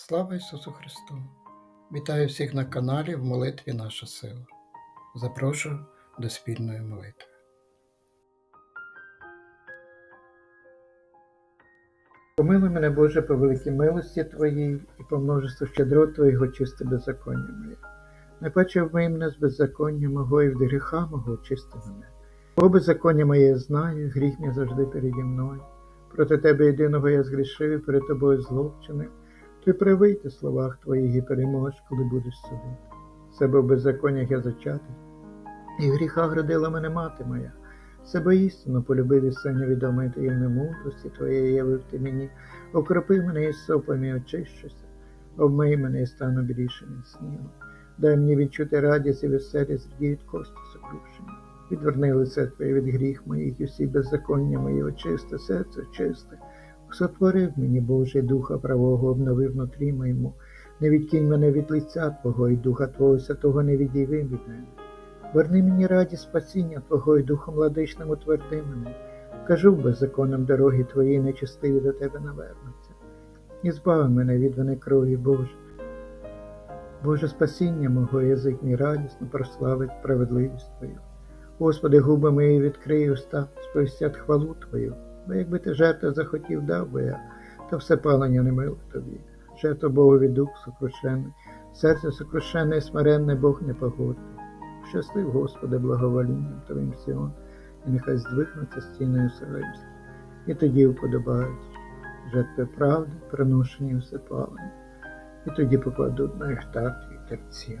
Слава Ісусу Христу! Вітаю всіх на каналі в молитві Наша сила. Запрошую до спільної молитви. Помилуй мене, Боже, по великій милості Твоїй і по множеству щедрот Твоїх очисти беззаконня моє. Не паче вмий мене з беззаконня мого і від гріха мого очисти мене. Бо беззаконня моє я знаю, гріх мій завжди переді мною. Проти Тебе єдиного я згрішив, і перед Тобою зловчинив. Ти в словах Твоїх і переможеш, коли будеш судити. Себе в беззаконнях я зачатий, і в гріхах родила мене мати моя. Себе істину полюбив і все невідомої таємної мудрості Твоєї явив ти мені, окропи мене із сопами, очищуся, обмий мене і стану білішим від снігу. Дай мені відчути радість і веселість, радіють кості сокрушені. Відверни лице Твоє від гріх моїх і всі беззаконня мої, очисти, серце чисте. Сотворив мені Божий Духа правого, обновив внутрі моєму. Не відкинь мене від лиця Твого, і Духа Твого Святого не відійви від мене. Верни мені радість спасіння Твого і Духом владичним утверди мене. Кажу беззаконним дороги Твої, нечестиві до Тебе навернуться. І збави мене від вини крові Боже. Боже спасіння мого, язик мій радісно прославить справедливість Твою. Господи, губи мої відкрий уста, сповістять хвалу Твою. Бо якби ти жертву захотів, дав би я, то все палення не мило тобі. Жертва Богові дух сокрушений, серце сокрушене і смиренне Бог не погодний. Щаслив, Господи, благоволінням Твоїм Сіон, і нехай здвигнуться стіною Сараївською. І тоді вподобають жертви правди, приношені все палення, і тоді покладуть на їх твій терці.